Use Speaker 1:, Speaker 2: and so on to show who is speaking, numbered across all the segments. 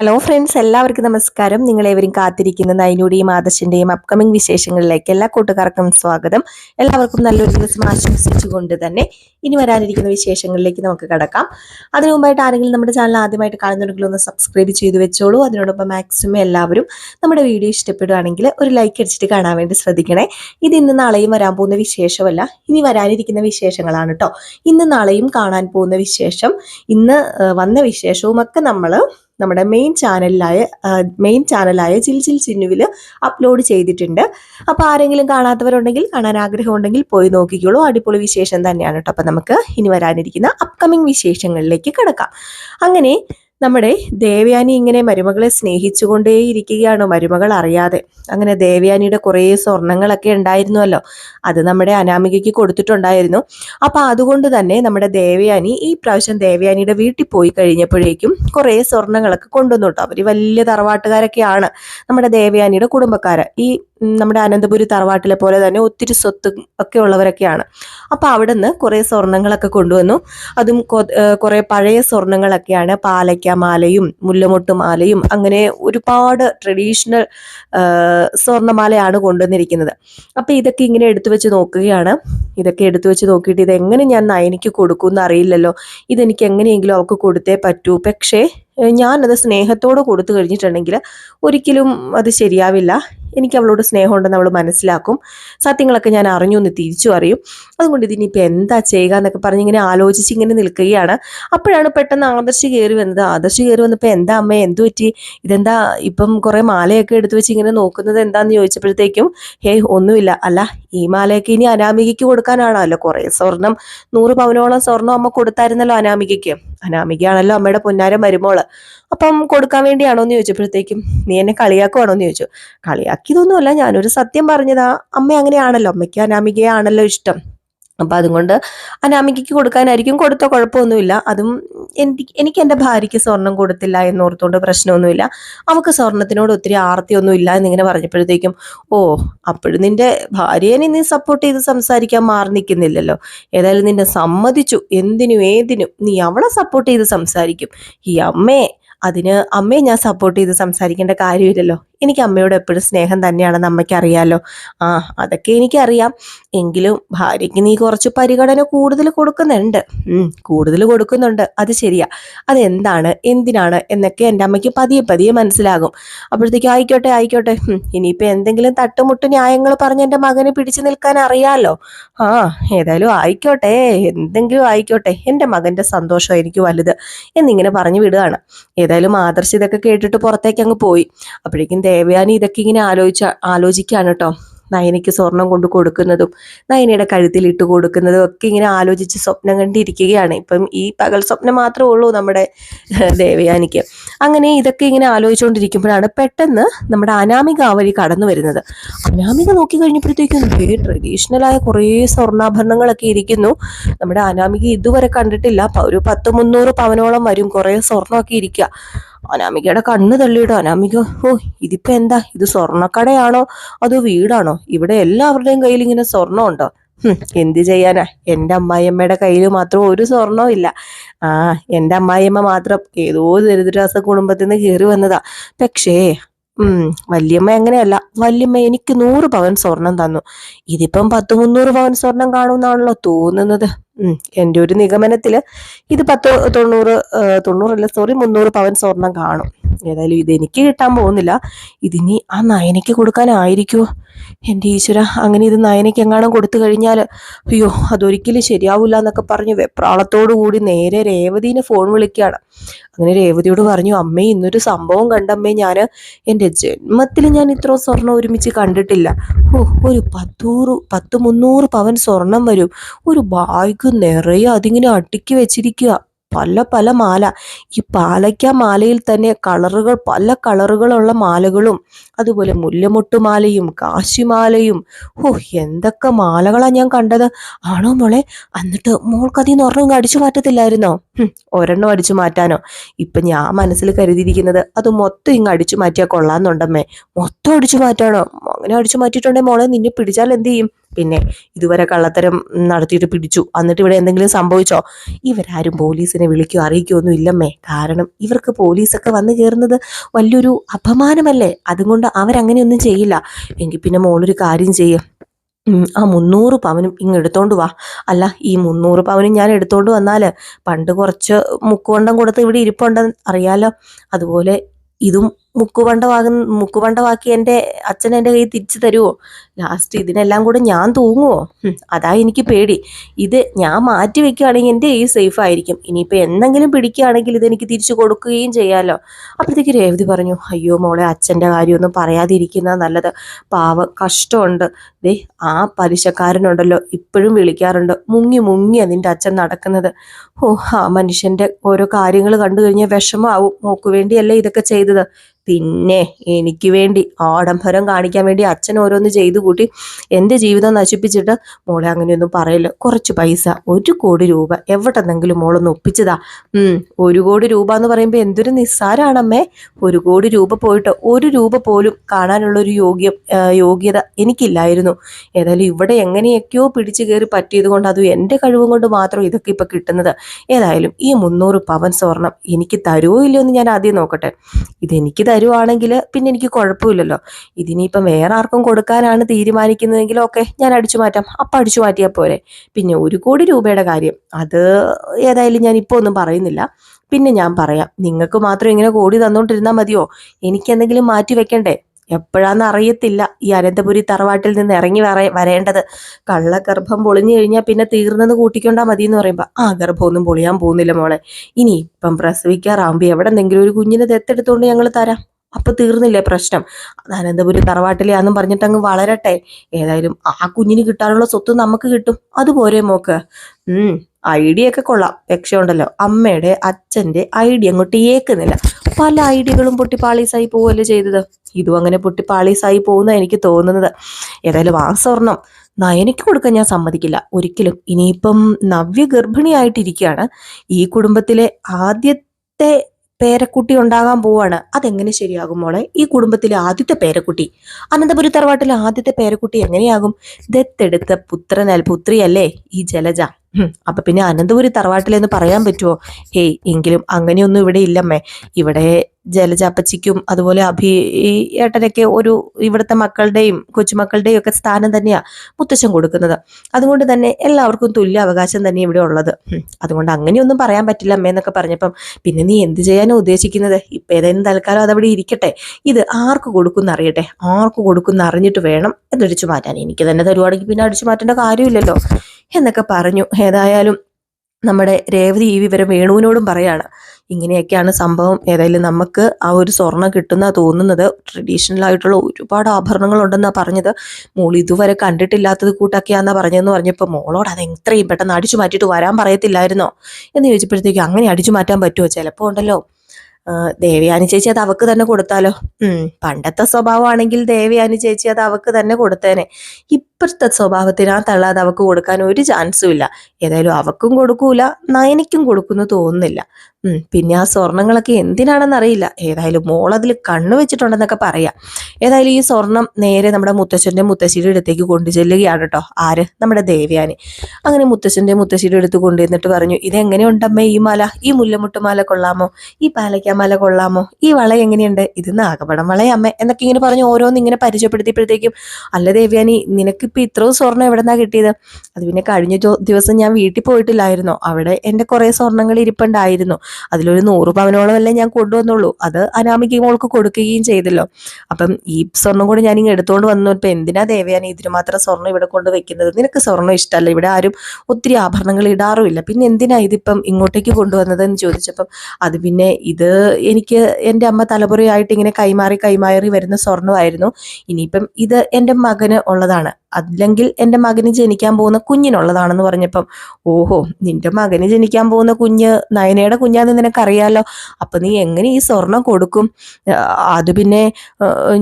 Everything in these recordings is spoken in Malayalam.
Speaker 1: ഹലോ ഫ്രണ്ട്സ് എല്ലാവർക്കും നമസ്കാരം. നിങ്ങളേവരും കാത്തിരിക്കുന്ന. നൈനയുടെയും ആദർശിന്റെയും അപ്കമിംഗ് വിശേഷങ്ങളിലേക്ക് എല്ലാ കൂട്ടുകാർക്കും സ്വാഗതം. എല്ലാവർക്കും നല്ലൊരു ദിവസം ആശംസിച്ചുകൊണ്ട് തന്നെ ഇനി വരാനിരിക്കുന്ന വിശേഷങ്ങളിലേക്ക് നമുക്ക് കടക്കാം. അതിനു മുമ്പായിട്ട് ആരെങ്കിലും നമ്മുടെ ചാനൽ ആദ്യമായിട്ട് കാണുന്നുണ്ടെങ്കിൽ ഒന്ന് സബ്സ്ക്രൈബ് ചെയ്തു വെച്ചോളൂ. അതിനോടൊപ്പം മാക്സിമം എല്ലാവരും നമ്മുടെ വീഡിയോ ഇഷ്ടപ്പെടുകയാണെങ്കിൽ ഒരു ലൈക്ക് അടിച്ചിട്ട് കാണാൻ വേണ്ടി ശ്രദ്ധിക്കണേ. ഇത് ഇന്ന് നാളെയും വരാൻ പോകുന്ന വിശേഷമല്ല. ഇനി വരാനിരിക്കുന്ന വിശേഷങ്ങളാണ് കേട്ടോ ഇന്ന് നാളെയും കാണാൻ പോകുന്ന വിശേഷം ഇന്ന് വന്ന വിശേഷവും ഒക്കെ നമ്മൾ നമ്മുടെ മെയിൻ ചാനലിലായ മെയിൻ ചാനലായ ചിൽ ചിൽ ചിന്നുവിൽ അപ്ലോഡ് ചെയ്തിട്ടുണ്ട്. അപ്പോൾ ആരെങ്കിലും കാണാത്തവരുണ്ടെങ്കിൽ കാണാൻ ആഗ്രഹമുണ്ടെങ്കിൽ പോയി നോക്കിക്കോളൂ. അടിപൊളി വിശേഷം തന്നെയാണ് കേട്ടോ. അപ്പം നമുക്ക് ഇനി വരാനിരിക്കുന്ന അപ്കമിങ് വിശേഷങ്ങളിലേക്ക് കിടക്കാം. അങ്ങനെ നമ്മുടെ ദേവയാനി ഇങ്ങനെ മരുമകളെ സ്നേഹിച്ചുകൊണ്ടേയിരിക്കുകയാണ് മരുമകൾ അറിയാതെ? അങ്ങനെ ദേവയാനിയുടെ കുറേ സ്വർണങ്ങളൊക്കെ ഉണ്ടായിരുന്നുവല്ലോ അത് നമ്മുടെ അനാമികയ്ക്ക് കൊടുത്തിട്ടുണ്ടായിരുന്നു. അപ്പൊ അതുകൊണ്ട് തന്നെ നമ്മുടെ ദേവയാനി ഈ പ്രാവശ്യം ദേവയാനിയുടെ വീട്ടിൽ പോയി കഴിഞ്ഞപ്പോഴേക്കും കുറേ സ്വർണങ്ങളൊക്കെ കൊണ്ടുവന്നു കേട്ടോ. അവർ വലിയ തറവാട്ടുകാരൊക്കെയാണ് നമ്മുടെ ദേവയാനിയുടെ കുടുംബക്കാര്. ഈ നമ്മുടെ അനന്തപുരി തറവാട്ടിലെ പോലെ തന്നെ ഒത്തിരി സ്വത്ത് ഒക്കെ ഉള്ളവരൊക്കെയാണ്. അപ്പൊ അവിടെ നിന്ന് കുറേ സ്വർണങ്ങളൊക്കെ കൊണ്ടുവന്നു. അതും കുറേ പഴയ സ്വർണങ്ങളൊക്കെയാണ് പാലയ്ക്ക മാലയും മുല്ലമൊട്ട് മാലയും അങ്ങനെ ഒരുപാട് ട്രഡീഷണൽ സ്വർണമാലയാണ് കൊണ്ടുവന്നിരിക്കുന്നത്. അപ്പൊ ഇതൊക്കെ ഇങ്ങനെ എടുത്തു വെച്ച് നോക്കുകയാണ്. ഇതൊക്കെ എടുത്തു വെച്ച് നോക്കിയിട്ട് ഇത് എങ്ങനെ ഞാൻ നയനിക്ക് കൊടുക്കുമെന്ന് അറിയില്ലല്ലോ. ഇതെനിക്ക് എങ്ങനെയെങ്കിലും അവൾക്ക് കൊടുത്തേ പറ്റൂ. പക്ഷേ ഞാനത് സ്നേഹത്തോടെ കൊടുത്തു കഴിഞ്ഞിട്ടുണ്ടെങ്കിൽ ഒരിക്കലും അത് ശരിയാവില്ല. എനിക്ക് അവളോട് സ്നേഹമുണ്ടെന്ന് അവൾ മനസ്സിലാക്കും. സത്യങ്ങളൊക്കെ ഞാൻ അറിഞ്ഞു എന്ന് തിരിച്ചു അറിയും. അതുകൊണ്ട് ഇതിനിപ്പോൾ എന്താ ചെയ്യുക എന്നൊക്കെ പറഞ്ഞ് ഇങ്ങനെ ആലോചിച്ച് ഇങ്ങനെ നിൽക്കുകയാണ്. അപ്പോഴാണ് പെട്ടെന്ന് ആദർശ് കയറി വന്നത്. ആദർശ് കയറി വന്നപ്പോൾ എന്താ അമ്മ എന്തു പറ്റി? ഇതെന്താ ഇപ്പം കുറേ മാലയൊക്കെ എടുത്തു വെച്ച് ഇങ്ങനെ നോക്കുന്നത് എന്താന്ന് ചോദിച്ചപ്പോഴത്തേക്കും ഹേ ഒന്നുമില്ല. അല്ല ഈ മാലയൊക്കെ ഇനി അനാമികയ്ക്ക് കൊടുക്കാനാണല്ലോ. കുറേ സ്വർണം നൂറ് പവനോളം സ്വർണം അമ്മ കൊടുത്തായിരുന്നല്ലോ അനാമികയ്ക്ക്. അനാമികയാണല്ലോ അമ്മയുടെ പൊന്നാരം മരുമോൾ. അപ്പം കൊടുക്കാൻ വേണ്ടിയാണോ എന്ന് ചോദിച്ചപ്പോഴത്തേക്കും നീ എന്നെ കളിയാക്കുവാണോ എന്ന് ചോദിച്ചു. കളിയാക്കിയതൊന്നുമല്ല ഞാനൊരു സത്യം പറഞ്ഞതാ. അമ്മ അങ്ങനെയാണല്ലോ. അമ്മയ്ക്ക് അനാമികയാണല്ലോ ഇഷ്ടം. അപ്പം അതുകൊണ്ട് അനാമികയ്ക്ക് കൊടുക്കാനായിരിക്കും കൊടുത്ത കുഴപ്പമൊന്നുമില്ല. അതും എനിക്ക് എനിക്ക് എന്റെ ഭാര്യയ്ക്ക് സ്വർണം കൊടുത്തില്ല എന്നോർത്തുകൊണ്ട് പ്രശ്നമൊന്നുമില്ല. അവൾക്ക് സ്വർണത്തിനോട് ഒത്തിരി ആർത്തിയൊന്നും ഇല്ല എന്നിങ്ങനെ പറഞ്ഞപ്പോഴത്തേക്കും ഓ അപ്പോഴും നിന്റെ ഭാര്യനെ നീ സപ്പോർട്ട് ചെയ്ത് സംസാരിക്കാൻ മാറി നിൽക്കുന്നില്ലല്ലോ. ഏതായാലും നിന്നെ സമ്മതിച്ചു. എന്തിനും ഏതിനും നീ അവളെ സപ്പോർട്ട് ചെയ്ത് സംസാരിക്കും. ഈ അമ്മയെ അതിന് അമ്മയെ ഞാൻ സപ്പോർട്ട് ചെയ്ത് സംസാരിക്കേണ്ട കാര്യമില്ലല്ലോ. എനിക്ക് അമ്മയോട് എപ്പോഴും സ്നേഹം തന്നെയാണെന്ന് അമ്മയ്ക്ക് അറിയാലോ. ആ അതൊക്കെ എനിക്കറിയാം. എങ്കിലും ഭാര്യയ്ക്ക് നീ കുറച്ച് പരിഗണന കൂടുതൽ കൊടുക്കുന്നുണ്ട്. കൂടുതൽ കൊടുക്കുന്നുണ്ട്. അത് ശരിയാ. അതെന്താണ്? എന്തിനാണ്? എന്നൊക്കെ എന്റെ അമ്മയ്ക്ക് പതിയെ പതിയെ മനസ്സിലാകും. അപ്പോഴത്തേക്കും ആയിക്കോട്ടെ ആയിക്കോട്ടെ. ഇനിയിപ്പോൾ എന്തെങ്കിലും തട്ടുമുട്ട് ന്യായങ്ങൾ പറഞ്ഞ് എന്റെ മകനെ പിടിച്ചു നിൽക്കാൻ അറിയാലോ. ആ ഏതായാലും ആയിക്കോട്ടെ. എന്തെങ്കിലും ആയിക്കോട്ടെ. എന്റെ മകന്റെ സന്തോഷം എനിക്ക് വലുത്. എന്നിങ്ങനെ പറഞ്ഞു വിടുകയാണ്. ഏതായാലും ആദർശ് ഇതൊക്കെ കേട്ടിട്ട് പുറത്തേക്ക് അങ്ങ് പോയി. അപ്പോഴേക്കും ദേവയാനി ഇതൊക്കെ ഇങ്ങനെ ആലോചിച്ച ആലോചിക്കുകയാണ് കേട്ടോ നയനയ്ക്ക് സ്വർണം കൊണ്ട് കൊടുക്കുന്നതും നയനയുടെ കഴുത്തിൽ ഇട്ട് കൊടുക്കുന്നതും ഒക്കെ ഇങ്ങനെ ആലോചിച്ച് സ്വപ്നം കണ്ടിരിക്കുകയാണ്. ഇപ്പം ഈ പകൽ സ്വപ്നം മാത്രമേ ഉള്ളൂ നമ്മുടെ ദേവയാനിക്ക്. അങ്ങനെ ഇതൊക്കെ ഇങ്ങനെ ആലോചിച്ചുകൊണ്ടിരിക്കുമ്പോഴാണ് പെട്ടെന്ന് നമ്മുടെ അനാമിക അവരി കടന്നു വരുന്നത്. അനാമിക നോക്കി കഴിഞ്ഞപ്പോഴത്തേക്കും ട്രഡീഷണലായ കുറേ സ്വർണാഭരണങ്ങളൊക്കെ ഇരിക്കുന്നു. നമ്മുടെ അനാമിക ഇതുവരെ കണ്ടിട്ടില്ല. ഒരു പത്ത് മുന്നൂറ് പവനോളം വരും കുറേ സ്വർണമൊക്കെ ഇരിക്കുക. അനാമികയുടെ കണ്ണ് തള്ളിയിട്ടോ അനാമിക ഓ ഇതിപ്പോ എന്താ? ഇത് സ്വർണക്കടയാണോ? അതോ വീടാണോ? ഇവിടെ എല്ലാവരുടെയും കയ്യിൽ ഇങ്ങനെ സ്വർണം ഉണ്ടോ എന്ത് ചെയ്യാനാ? എന്റെ അമ്മായിയമ്മയുടെ കയ്യിൽ മാത്രം ഒരു സ്വർണവും ഇല്ല. ആ എന്റെ അമ്മായിയമ്മ മാത്രം ഏതോ ദരിദ്രാസ കുടുംബത്തിൽ നിന്ന് കയറി വന്നതാ. പക്ഷേ വല്യമ്മ എങ്ങനെയല്ല? വല്യമ്മ എനിക്ക് നൂറ് പവൻ സ്വർണം തന്നു. ഇതിപ്പം പത്ത് മുന്നൂറ് പവൻ സ്വർണം കാണുമെന്നാണല്ലോ തോന്നുന്നത്. എന്റെ ഒരു നിഗമനത്തിൽ ഇത് പത്ത് തൊണ്ണൂറ് തൊണ്ണൂറല്ല സോറി മുന്നൂറ് പവൻ സ്വർണം കാണും. ഏതായാലും ഇത് എനിക്ക് കിട്ടാൻ പോകുന്നില്ല. ഇതിനി ആ നയനയ്ക്ക് കൊടുക്കാനായിരിക്കുമോ എന്റെ ഈശ്വര അങ്ങനെ ഇത് നയനയ്ക്ക് എങ്ങാനും കൊടുത്തു കഴിഞ്ഞാൽ അയ്യോ അതൊരിക്കലും ശരിയാവില്ല എന്നൊക്കെ പറഞ്ഞ് വെപ്രാളത്തോടു കൂടി നേരെ രേവതീനെ ഫോൺ വിളിക്കുകയാണ്. അങ്ങനെ രേവതിയോട് പറഞ്ഞു അമ്മേ ഇന്നൊരു സംഭവം കണ്ടമ്മേ ഞാൻ എന്റെ ജന്മത്തിൽ ഞാൻ ഇത്ര സ്വർണം ഒരുമിച്ച് കണ്ടിട്ടില്ല. ഓ ഒരു പത്തൂറ് പത്ത് മുന്നൂറ് പവൻ സ്വർണം വരും. ഒരു ബാഗ് നിറയെ അതിങ്ങനെ അടുക്കി വെച്ചിരിക്കുക പല പല മാല. ഈ പാലയ്ക്ക മാലയിൽ തന്നെ കളറുകൾ പല കളറുകളുള്ള മാലകളും അതുപോലെ മുല്ലമുട്ടുമാലയും കാശിമാലയും ഓ എന്തൊക്കെ മാലകളാണ് ഞാൻ കണ്ടത്. ആണോ മോളെ? എന്നിട്ട് മോൾക്ക് അതിൽ നിന്ന് ഒരെണ്ണം അടിച്ചു മാറ്റത്തില്ലായിരുന്നോ? ഒരെണ്ണം അടിച്ചു മാറ്റാനോ? ഇപ്പൊ ഞാൻ മനസ്സിൽ കരുതിയിരിക്കുന്നത് അത് മൊത്തം ഇങ്ങ് അടിച്ചു മാറ്റിയാൽ കൊള്ളാന്നുണ്ടമ്മേ മൊത്തം അടിച്ചു മാറ്റാണോ? അങ്ങനെ അടിച്ചു മാറ്റിയിട്ടുണ്ടെങ്കിൽ മോളെ നിന്നെ പിടിച്ചാൽ എന്ത് ചെയ്യും? പിന്നെ ഇതുവരെ കള്ളത്തരം നടത്തിയിട്ട് പിടിച്ചു. എന്നിട്ട് ഇവിടെ എന്തെങ്കിലും സംഭവിച്ചോ? ഇവരാരും പോലീസിനെ വിളിക്കുകയോ അറിയിക്കുകയോ ഒന്നും ഇല്ലമ്മേ. കാരണം ഇവർക്ക് പോലീസൊക്കെ വന്നു കയറുന്നത് വലിയൊരു അപമാനമല്ലേ? അതുകൊണ്ട് അവരങ്ങനെയൊന്നും ചെയ്യില്ല. എങ്കിൽ പിന്നെ മോളൊരു കാര്യം ചെയ്യും. ആ മുന്നൂറ് പവനും ഇങ്ങ് എടുത്തോണ്ട് വാ. അല്ല ഈ മുന്നൂറ് പവനും ഞാൻ എടുത്തോണ്ട് വന്നാൽ പണ്ട് കുറച്ച് മുക്കുകൊണ്ടം കൊടുത്ത് ഇവിടെ ഇരിപ്പുണ്ടെന്ന് അറിയാലോ. അതുപോലെ ഇതും മുക്കുവണ്ടമാകുന്ന മുക്കുവണ്ടമാക്കി എന്റെ അച്ഛൻ എന്റെ കയ്യിൽ തിരിച്ചു തരുമോ ലാസ്റ്റ് ഇതിനെല്ലാം കൂടെ ഞാൻ തൂങ്ങുമോ അതാ എനിക്ക് പേടി. ഇത് ഞാൻ മാറ്റി വെക്കുകയാണെങ്കിൽ എന്റെ കയ്യിൽ സേഫ് ആയിരിക്കും. ഇനിയിപ്പോൾ എന്തെങ്കിലും പിടിക്കുകയാണെങ്കിൽ ഇതെനിക്ക് തിരിച്ചു കൊടുക്കുകയും ചെയ്യാമല്ലോ അപ്പോഴത്തേക്ക് രേവതി പറഞ്ഞു അയ്യോ മോളെ അച്ഛന്റെ കാര്യമൊന്നും പറയാതിരിക്കുന്ന നല്ലത്. പാവ കഷ്ടമുണ്ട്. ദേ ആ പലിശക്കാരനുണ്ടല്ലോ ഇപ്പോഴും വിളിക്കാറുണ്ട്. മുങ്ങി മുങ്ങി അതിന്റെ അച്ഛൻ നടക്കുന്നത്. ഓ ആ മനുഷ്യന്റെ ഓരോ കാര്യങ്ങൾ കണ്ടു കഴിഞ്ഞാൽ വിഷമാവും. മോക്ക് വേണ്ടിയല്ലേ ഇതൊക്കെ ചെയ്തത്? പിന്നെ എനിക്ക് വേണ്ടി ആഡംബരം കാണിക്കാൻ വേണ്ടി അച്ഛൻ ഓരോന്ന് ചെയ്തു കൂട്ടി എന്റെ ജീവിതം നശിപ്പിച്ചിട്ട് മോളെ അങ്ങനെയൊന്നും പറയില്ല. കുറച്ച് പൈസ ഒരു കോടി രൂപ എവിടെന്നെങ്കിലും മോളൊന്ന് ഒപ്പിച്ചതാ. ഒരു കോടി രൂപ എന്ന് പറയുമ്പോൾ എന്തൊരു നിസ്സാരാണമ്മേ. ഒരു കോടി രൂപ പോയിട്ട് ഒരു രൂപ പോലും കാണാനുള്ള ഒരു യോഗ്യ യോഗ്യത എനിക്കില്ലായിരുന്നു. ഏതായാലും ഇവിടെ എങ്ങനെയൊക്കെയോ പിടിച്ചു കയറി പറ്റിയത് കൊണ്ട് അതും എന്റെ കഴിവും കൊണ്ട് മാത്രം ഇതൊക്കെ ഇപ്പം കിട്ടുന്നത്. ഏതായാലും ഈ മുന്നൂറ് പവൻ സ്വർണം എനിക്ക് തരുമോ ഇല്ലയോ എന്ന് ഞാൻ ആദ്യം നോക്കട്ടെ. ഇതെനിക്ക് തരുവാണെങ്കിൽ പിന്നെ എനിക്ക് കുഴപ്പമില്ലല്ലോ. ഇതിനിപ്പം വേറെ ആർക്കും കൊടുക്കാനാണ് തീരുമാനിക്കുന്നതെങ്കിൽ ഓക്കെ ഞാൻ അടിച്ചു മാറ്റാം. അപ്പം അടിച്ചു മാറ്റിയാൽ പോരെ. പിന്നെ ഒരു കോടി രൂപയുടെ കാര്യം. അത് ഏതായാലും ഞാൻ ഇപ്പോൾ ഒന്നും പറയുന്നില്ല. പിന്നെ ഞാൻ പറയാം. നിങ്ങൾക്ക് മാത്രം ഇങ്ങനെ കോടി തന്നുകൊണ്ടിരുന്നാൽ മതിയോ? എനിക്കെന്തെങ്കിലും മാറ്റി വെക്കണ്ടേ? എപ്പോഴാന്ന് അറിയത്തില്ല. ഈ അനന്തപുരി തറവാട്ടിൽ നിന്ന് ഇറങ്ങി വര വരേണ്ടത്. കള്ളഗർഭം പൊളിഞ്ഞു കഴിഞ്ഞാൽ പിന്നെ തീർന്നെന്ന് കൂട്ടിക്കൊണ്ടാ മതി എന്ന് പറയുമ്പോൾ ആ ഗർഭമൊന്നും പൊളിയാൻ പോകുന്നില്ല മോളെ. ഇനി ഇപ്പം പ്രസവിക്കാറാകുമ്പോൾ എവിടെ എന്തെങ്കിലും ഒരു കുഞ്ഞിനെ ദത്തെടുത്തുകൊണ്ട് ഞങ്ങൾ തരാം. അപ്പൊ തീർന്നില്ലേ പ്രശ്നം. അനന്തപുരി തറവാട്ടിലെയാന്നും പറഞ്ഞിട്ട് അങ്ങ് വളരട്ടെ. ഏതായാലും ആ കുഞ്ഞിന് കിട്ടാനുള്ള സ്വത്ത് നമുക്ക് കിട്ടും. അതുപോരെ മോക്ക്. ഐഡിയ ഒക്കെ കൊള്ളാം. പക്ഷേ ഉണ്ടല്ലോ അമ്മയുടെ അച്ഛന്റെ ഐഡിയ അങ്ങോട്ട് ഏക്കുന്നില്ല. പല ഐഡിയകളും പൊട്ടി പാളീസായി പോവല്ലേ ചെയ്തത്? ഇതും അങ്ങനെ പൊട്ടി പാളീസായി പോകുന്ന എനിക്ക് തോന്നുന്നത്. ഏതായാലും ആ സ്വർണം നയനയ്ക്ക് കൊടുക്കാൻ ഞാൻ സമ്മതിക്കില്ല. ഒരിക്കലും. ഇനിയിപ്പം നവ്യ ഗർഭിണിയായിട്ടിരിക്കുകയാണ്. ഈ കുടുംബത്തിലെ ആദ്യത്തെ പേരക്കുട്ടി ഉണ്ടാകാൻ പോവാണ്. അതെങ്ങനെ ശരിയാകും മോളെ? ഈ കുടുംബത്തിലെ ആദ്യത്തെ പേരക്കുട്ടി. അനന്തപുരി തറവാട്ടിലെ ആദ്യത്തെ പേരക്കുട്ടി എങ്ങനെയാകും? ദത്തെടുത്ത പുത്രനൽ പുത്രിയല്ലേ ഈ ജലജ? അപ്പൊ പിന്നെ അനന്തപുരി തറവാട്ടിലെന്ന് പറയാൻ പറ്റുമോ ഹേയ് എങ്കിലും അങ്ങനെയൊന്നും ഇവിടെ ഇല്ലമ്മേ. ഇവിടെ ജലജ അപ്പച്ചിക്കും അതുപോലെ അഭി ഏട്ടനൊക്കെ ഒരു ഇവിടുത്തെ മക്കളുടെയും കൊച്ചുമക്കളുടെയും ഒക്കെ സ്ഥാനം തന്നെയാ മുത്തശ്ശൻ കൊടുക്കുന്നത്. അതുകൊണ്ട് തന്നെ എല്ലാവർക്കും തുല്യ അവകാശം തന്നെ ഇവിടെ ഉള്ളത്. അതുകൊണ്ട് അങ്ങനെയൊന്നും പറയാൻ പറ്റില്ല അമ്മ എന്നൊക്കെ പറഞ്ഞപ്പം പിന്നെ നീ എന്ത് ചെയ്യാനോ ഉദ്ദേശിക്കുന്നത്? ഇപ്പൊ ഏതായാലും തൽക്കാലം അതവിടെ ഇരിക്കട്ടെ. ഇത് ആർക്ക് കൊടുക്കുന്ന അറിയട്ടെ. ആർക്ക് കൊടുക്കുന്ന അറിഞ്ഞിട്ട് വേണം എന്നടിച്ചു മാറ്റാൻ. എനിക്ക് തന്നെ തരുവാണെങ്കിൽ പിന്നെ അടിച്ചു മാറ്റേണ്ട കാര്യമില്ലല്ലോ എന്നൊക്കെ പറഞ്ഞു. ഏതായാലും നമ്മുടെ രേവതി ഈ വിവരം വേണുവിനോടും പറയാണ്. ഇങ്ങനെയൊക്കെയാണ് സംഭവം. ഏതായാലും നമുക്ക് ആ ഒരു സ്വർണം കിട്ടുന്ന തോന്നുന്നത്. ട്രഡീഷണൽ ആയിട്ടുള്ള ഒരുപാട് ആഭരണങ്ങളുണ്ടെന്നാണ് പറഞ്ഞത്. മോൾ ഇതുവരെ കണ്ടിട്ടില്ലാത്തത് കൂട്ടൊക്കെയാന്നാ പറഞ്ഞതെന്ന് പറഞ്ഞപ്പോൾ മോളോട് അത് എത്രയും പെട്ടെന്ന് അടിച്ചു മാറ്റിയിട്ട് വരാൻ പറയത്തില്ലായിരുന്നോ? എന്ന് ചോദിച്ചപ്പോഴത്തേക്ക് അങ്ങനെ അടിച്ചു മാറ്റാൻ പറ്റുമോ ചിലപ്പോൾ ഉണ്ടല്ലോ. ദേവിയാനി ചേച്ചി അത് അവക്ക് തന്നെ കൊടുത്താലോ? പണ്ടത്തെ സ്വഭാവമാണെങ്കിൽ ദേവയാനി ചേച്ചി അത് അവക്ക് തന്നെ കൊടുത്തേനെ. ഇപ്പോഴത്തെ സ്വഭാവത്തിന് ആ തള്ളാതെ അവക്ക് കൊടുക്കാൻ ഒരു ചാൻസും ഇല്ല. ഏതായാലും അവക്കും കൊടുക്കൂല നയനിക്കും കൊടുക്കുന്നു തോന്നുന്നില്ല. പിന്നെ ആ സ്വർണങ്ങളൊക്കെ എന്തിനാണെന്നറിയില്ല ഏതായാലും മോൾ അതിൽ കണ്ണു വെച്ചിട്ടുണ്ടെന്നൊക്കെ പറയാം. ഏതായാലും ഈ സ്വർണം നേരെ നമ്മുടെ മുത്തശ്ശന്റെ മുത്തശ്ശിയുടെ അടുത്തേക്ക് കൊണ്ടു ചെല്ലുകയാണ് കേട്ടോ ആര്? നമ്മുടെ ദേവയാനി. അങ്ങനെ മുത്തശ്ശന്റെ മുത്തശ്ശിയുടെ അടുത്ത് കൊണ്ടുവന്നിട്ട് പറഞ്ഞു ഇതെങ്ങനെയുണ്ടമ്മേ ഈ മല? ഈ മുല്ലമുട്ട് മാല കൊള്ളാമോ? ഈ പാലക്കാമാല കൊള്ളാമോ? ഈ വള എങ്ങനെയുണ്ട്? ഇത് നാഗപടം വളയമ്മേ എന്നൊക്കെ ഇങ്ങനെ പറഞ്ഞു ഓരോന്ന് ഇങ്ങനെ പരിചയപ്പെടുത്തിയപ്പോഴത്തേക്കും അല്ല ദേവയാനി നിനക്കിപ്പോൾ ഇത്രയും സ്വർണം എവിടെന്നാ കിട്ടിയത്? അത് പിന്നെ കഴിഞ്ഞ ദിവസം ഞാൻ വീട്ടിൽ പോയിട്ടില്ലായിരുന്നു. അവിടെ എന്റെ കുറേ സ്വർണങ്ങൾ ഇരിപ്പുണ്ടായിരുന്നു. അതിലൊരു നൂറ് പവനോളം അല്ലേ ഞാൻ കൊണ്ടുവന്നുള്ളൂ. അത് അനാമിക മോൾക്ക് കൊടുക്കുകയും ചെയ്തല്ലോ. അപ്പം ഈ സ്വർണം കൂടെ ഞാൻ ഇങ്ങനെ എടുത്തുകൊണ്ട് വന്നു. ഇപ്പം എന്തിനാ ദേവയാണ് ഇതിന് മാത്രം സ്വർണം ഇവിടെ കൊണ്ട് വെക്കുന്നത്? നിനക്ക് സ്വർണം ഇഷ്ടമല്ല. ഇവിടെ ആരും ഒത്തിരി ആഭരണങ്ങൾ ഇടാറുമില്ല. പിന്നെ എന്തിനാ ഇതിപ്പം ഇങ്ങോട്ടേക്ക് കൊണ്ടുവന്നതെന്ന് ചോദിച്ചപ്പം അത് പിന്നെ ഇത് എനിക്ക് എന്റെ അമ്മ തലമുറയായിട്ട് ഇങ്ങനെ കൈമാറി കൈമാറി വരുന്ന സ്വർണമായിരുന്നു. ഇനിയിപ്പം ഇത് എന്റെ മകന് ഉള്ളതാണ്. അല്ലെങ്കിൽ എന്റെ മകന് ജനിക്കാൻ പോകുന്ന കുഞ്ഞിനുള്ളതാണെന്ന് പറഞ്ഞപ്പം ഓഹോ നിന്റെ മകന് ജനിക്കാൻ പോകുന്ന കുഞ്ഞ് നയനയുടെ കുഞ്ഞാന്ന് നിനക്കറിയാലോ. അപ്പൊ നീ എങ്ങനെ ഈ സ്വർണം കൊടുക്കും? അത് പിന്നെ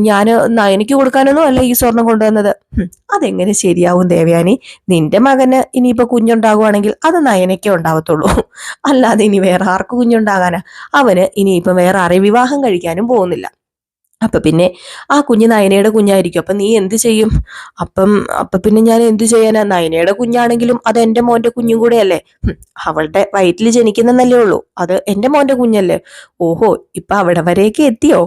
Speaker 1: ഞാൻ നയനയ്ക്ക് കൊടുക്കാനൊന്നും അല്ല ഈ സ്വർണം കൊണ്ടുവന്നത്. അതെങ്ങനെ ശരിയാവും ദേവയാനി? നിന്റെ മകന് ഇനിയിപ്പോ കുഞ്ഞുണ്ടാകുവാണെങ്കിൽ അത് നയനയ്ക്കേ ഉണ്ടാവത്തുള്ളൂ. അല്ലാതെ ഇനി വേറെ ആർക്ക് കുഞ്ഞുണ്ടാകാനാ? അവന് ഇനിയിപ്പം വേറെ ആരെ വിവാഹം കഴിക്കാനും പോകുന്നില്ല. അപ്പൊ പിന്നെ ആ കുഞ്ഞ് നയനയുടെ കുഞ്ഞായിരിക്കും. അപ്പൊ നീ എന്ത് ചെയ്യും? അപ്പം അപ്പൊ പിന്നെ ഞാൻ എന്ത് ചെയ്യാനാ? നയനയുടെ കുഞ്ഞാണെങ്കിലും അത് എന്റെ മോന്റെ കുഞ്ഞും കൂടെയല്ലേ? അവളുടെ വയറ്റിൽ ജനിക്കുന്നല്ലേ ഉള്ളൂ. അത് എന്റെ മോന്റെ കുഞ്ഞല്ലേ? ഓഹോ ഇപ്പൊ അവിടെ വരെയൊക്കെ എത്തിയോ?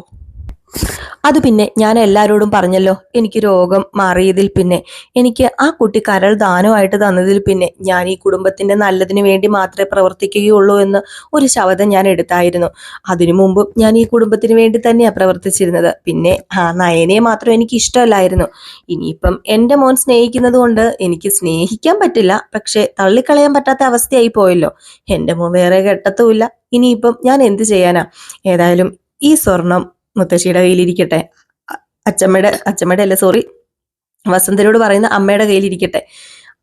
Speaker 1: അത് പിന്നെ ഞാൻ എല്ലാവരോടും പറഞ്ഞല്ലോ എനിക്ക് രോഗം മാറിയതിൽ പിന്നെ എനിക്ക് ആ കുട്ടി കരൾ ദാനമായിട്ട് തന്നതിൽ പിന്നെ ഞാൻ ഈ കുടുംബത്തിന്റെ നല്ലതിന് വേണ്ടി മാത്രമേ പ്രവർത്തിക്കുകയുള്ളൂ എന്ന് ഒരു ശബ്ദം ഞാൻ എടുത്തായിരുന്നു. അതിനു മുമ്പും ഞാൻ ഈ കുടുംബത്തിന് വേണ്ടി തന്നെയാണ് പ്രവർത്തിച്ചിരുന്നത്. പിന്നെ ആ നയനയെ മാത്രം എനിക്ക് ഇഷ്ടമല്ലായിരുന്നു. ഇനിയിപ്പം എന്റെ മോൻ സ്നേഹിക്കുന്നത് കൊണ്ട് എനിക്ക് സ്നേഹിക്കാൻ പറ്റില്ല പക്ഷെ തള്ളിക്കളയാൻ പറ്റാത്ത അവസ്ഥയായി പോയല്ലോ. എന്റെ മോൻ വേറെ കെട്ടത്തുമില്ല ഇനിയിപ്പം ഞാൻ എന്ത് ചെയ്യാനാ? ഏതായാലും ഈ സ്വർണം മുത്തശ്ശിയുടെ കയ്യിലിരിക്കട്ടെ. അച്ചമ്മയുടെ അച്ചമ്മയുടെ അല്ല സോറി വസന്തരോട് പറയുന്ന അമ്മയുടെ കയ്യിലിരിക്കട്ടെ.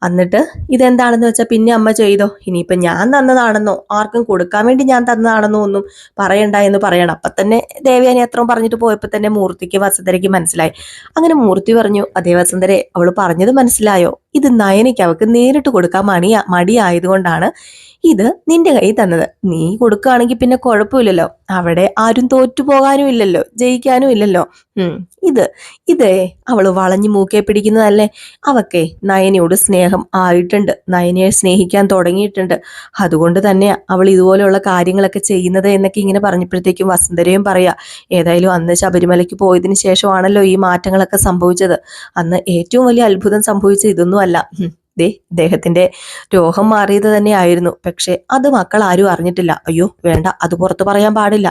Speaker 1: എന്നിട്ട് ഇതെന്താണെന്ന് വെച്ചാൽ പിന്നെ അമ്മ ചെയ്തോ? ഇനിയിപ്പം ഞാൻ തന്നതാണെന്നോ? ആർക്കും കൊടുക്കാൻ വേണ്ടി ഞാൻ തന്നതാണെന്നോ ഒന്നും പറയണ്ട എന്ന് പറയണം. അപ്പം തന്നെ ദേവയാനി അത്രയും പറഞ്ഞിട്ട് പോയപ്പോൾ തന്നെ മൂർത്തിക്ക് വസന്തരയ്ക്ക് മനസ്സിലായി. അങ്ങനെ മൂർത്തി പറഞ്ഞു അതേ വസന്തരെ അവൾ പറഞ്ഞത് മനസ്സിലായോ? ഇത് നയനയ്ക്ക് അവൾക്ക് നേരിട്ട് കൊടുക്കാൻ മണി മടിയായതുകൊണ്ടാണ് ഇത് നിന്റെ കൈ തന്നത്. നീ കൊടുക്കുകയാണെങ്കിൽ പിന്നെ കുഴപ്പമില്ലല്ലോ. അവിടെ ആരും തോറ്റു പോകാനും ഇല്ലല്ലോ ജയിക്കാനും ഇല്ലല്ലോ. ഇത് ഇതേ അവൾ വളഞ്ഞു മൂക്കെ പിടിക്കുന്നതല്ലേ? അവക്കെ നയനയോട് സ്നേഹം ആയിട്ടുണ്ട്. നയനയെ സ്നേഹിക്കാൻ തുടങ്ങിയിട്ടുണ്ട്. അതുകൊണ്ട് തന്നെ അവൾ ഇതുപോലെയുള്ള കാര്യങ്ങളൊക്കെ ചെയ്യുന്നത് എന്നൊക്കെ ഇങ്ങനെ പറഞ്ഞപ്പോഴത്തേക്കും വസുന്ധരയും പറയാ ഏതായാലും അന്ന് ശബരിമലയ്ക്ക് പോയതിനു ശേഷമാണല്ലോ ഈ മാറ്റങ്ങളൊക്കെ സംഭവിച്ചത്. അന്ന് ഏറ്റവും വലിയ അത്ഭുതം സംഭവിച്ചത് ഇതൊന്നും ഉം. ദേ ഇദ്ദേഹത്തിന്റെ രോഗം മാറിയത് തന്നെയായിരുന്നു. പക്ഷെ അത് മക്കൾ ആരും അറിഞ്ഞിട്ടില്ല. അയ്യോ വേണ്ട അത് പുറത്ത് പറയാൻ പാടില്ല.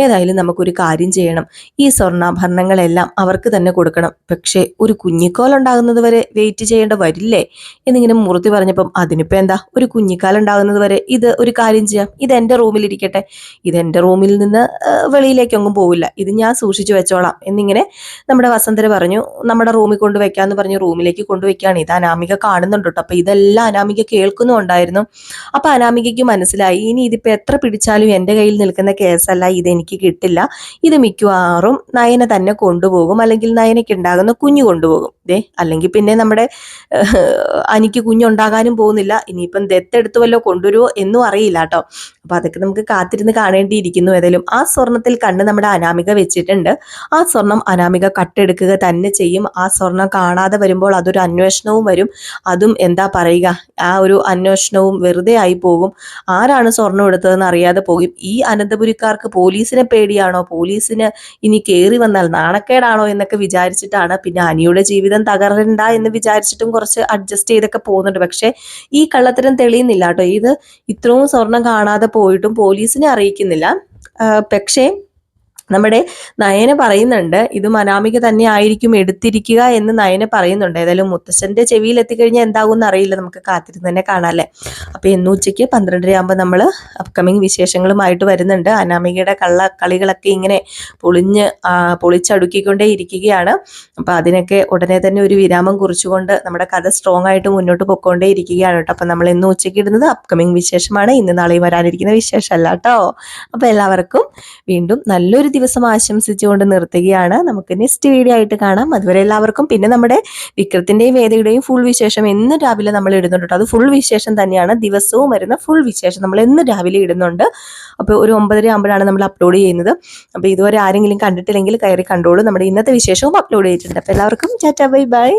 Speaker 1: ഏതായാലും നമുക്കൊരു കാര്യം ചെയ്യണം. ഈ സ്വർണാഭരണങ്ങളെല്ലാം അവർക്ക് തന്നെ കൊടുക്കണം. പക്ഷേ ഒരു കുഞ്ഞിക്കോൽ ഉണ്ടാകുന്നത് വരെ വെയിറ്റ് ചെയ്യേണ്ട വരില്ലേ? എന്നിങ്ങനെ മുറുത്തി പറഞ്ഞപ്പം അതിനിപ്പോ എന്താ? ഒരു കുഞ്ഞിക്കാൽ ഉണ്ടാകുന്നത് വരെ ഇത് ഒരു കാര്യം ചെയ്യാം. ഇത് എന്റെ റൂമിലിരിക്കട്ടെ ഇത് എന്റെ റൂമിൽ നിന്ന് വെളിയിലേക്കൊന്നും പോവില്ല. ഇത് ഞാൻ സൂക്ഷിച്ചു വെച്ചോളാം. എന്നിങ്ങനെ നമ്മുടെ വസന്തര പറഞ്ഞു നമ്മുടെ റൂമിൽ കൊണ്ടുവയ്ക്കാന്ന് പറഞ്ഞു റൂമിലേക്ക് കൊണ്ടുവയ്ക്കുകയാണ് ഇത് അനാമിക കാണുന്നുണ്ട് കേട്ടോ അപ്പൊ ഇതെല്ലാം അനാമിക കേൾക്കുന്നുണ്ടായിരുന്നു അപ്പൊ അനാമികയ്ക്ക് മനസ്സിലായി ഇനി ഇതിപ്പോ എത്ര പിടിച്ചാലും എന്റെ കയ്യിൽ നിൽക്കുന്ന കേസല്ല ഇത് എനിക്ക് കിട്ടില്ല. ഇത് മിക്കവാറും നയന തന്നെ കൊണ്ടുപോകും. അല്ലെങ്കിൽ നയനയ്ക്ക് ഉണ്ടാകുന്ന കുഞ്ഞു കൊണ്ടുപോകും. ദേ അല്ലെങ്കിൽ പിന്നെ നമ്മുടെ അനിക്ക് കുഞ്ഞുണ്ടാകാനും പോകുന്നില്ല. ഇനിയിപ്പം ദത്തെടുത്ത് വല്ലോ കൊണ്ടുവരുമോ എന്നും അറിയില്ല കേട്ടോ. അപ്പൊ അതൊക്കെ നമുക്ക് കാത്തിരുന്ന് കാണേണ്ടിയിരിക്കുന്നു ഏതായാലും. ആ സ്വർണത്തിൽ കണ്ണ് നമ്മുടെ അനാമിക വെച്ചിട്ടുണ്ട്. ആ സ്വർണം അനാമിക കട്ടെടുക്കുക തന്നെ ചെയ്യും. ആ സ്വർണം കാണാതെ വരുമ്പോൾ അതൊരു അന്വേഷണവും വരും. അതും എന്താ പറയുക? ആ ഒരു അന്വേഷണവും വെറുതെ ആയി പോകും. ആരാണ് സ്വർണം എടുത്തതെന്ന് അറിയാതെ പോകും. ഈ അനന്തപുരിക്കാർക്ക് പോലീസിനെ പേടിയാണോ? പോലീസിന് ഇനി കയറി വന്നാൽ നാണക്കേടാണോ എന്നൊക്കെ വിചാരിച്ചിട്ടാണ് പിന്നെ അനിയുടെ ജീവിതം തകരണ്ട എന്ന് വിചാരിച്ചിട്ടും കുറച്ച് അഡ്ജസ്റ്റ് ചെയ്തൊക്കെ പോകുന്നുണ്ട്. പക്ഷേ ഈ കള്ളത്തരം തെളിയുന്നില്ല കേട്ടോ. ഇത് ഇത്രയും സ്വർണം കാണാതെ പോയിട്ടും പോലീസിനെ അറിയിക്കുന്നില്ല. പക്ഷേ നമ്മുടെ നയന പറയുന്നുണ്ട് ഇത് മനാമിക തന്നെ ആയിരിക്കും എടുത്തിരിക്കുക എന്ന് നയന പറയുന്നുണ്ട്. ഏതായാലും മുത്തശ്ശന്റെ ചെവിയിൽ എത്തിക്കഴിഞ്ഞാൽ എന്താകും എന്ന് അറിയില്ല. നമുക്ക് കാത്തിരുന്ന് തന്നെ കാണാല്ലേ അപ്പൊ ഇന്ന് ഉച്ചയ്ക്ക് പന്ത്രണ്ടരയാകുമ്പോൾ നമ്മൾ അപ്കമിങ് വിശേഷങ്ങളുമായിട്ട് വരുന്നുണ്ട്. അനാമികയുടെ കള്ള കളികളൊക്കെ ഇങ്ങനെ പൊളിഞ്ഞ് പൊളിച്ചടുക്കിക്കൊണ്ടേ ഇരിക്കുകയാണ്. അപ്പൊ അതിനൊക്കെ ഉടനെ തന്നെ ഒരു വിരാമം കുറിച്ചുകൊണ്ട് നമ്മുടെ കഥ സ്ട്രോങ് ആയിട്ട് മുന്നോട്ട് പൊക്കോണ്ടേ ഇരിക്കുകയാണ് കേട്ടോ. അപ്പൊ നമ്മൾ ഇന്ന് ഉച്ചയ്ക്ക് ഇടുന്നത് അപ്കമിങ് വിശേഷമാണ്. ഇന്ന് നാളെയും വരാനിരിക്കുന്ന വിശേഷമല്ല കേട്ടോ. അപ്പൊ എല്ലാവർക്കും വീണ്ടും നല്ലൊരു ദിവസം ആശംസിച്ചുകൊണ്ട് നിർത്തുകയാണ്. നമുക്ക് നെക്സ്റ്റ് വീഡിയോ ആയിട്ട് കാണാം. അതുവരെ എല്ലാവർക്കും പിന്നെ നമ്മുടെ വിക്രത്തിന്റെയും വേദയുടെയും ഫുൾ വിശേഷം എന്ന് രാവിലെ നമ്മൾ ഇടുന്നുണ്ട് അത് ഫുൾ വിശേഷം തന്നെയാണ്. ദിവസവും വരുന്ന ഫുൾ വിശേഷം നമ്മൾ എന്ന് രാവിലെ ഇടുന്നുണ്ട്. അപ്പോൾ ഒരു ഒമ്പതര ആകുമ്പോഴാണ് നമ്മൾ അപ്ലോഡ് ചെയ്യുന്നത്. അപ്പോൾ ഇതുവരെ ആരെങ്കിലും കണ്ടിട്ടില്ലെങ്കിൽ കയറി കണ്ടോളൂ. നമ്മുടെ ഇന്നത്തെ വിശേഷവും അപ്ലോഡ് ചെയ്തിട്ടുണ്ട്. അപ്പോൾ എല്ലാവർക്കും ചാറ്റാ ബൈ ബൈ.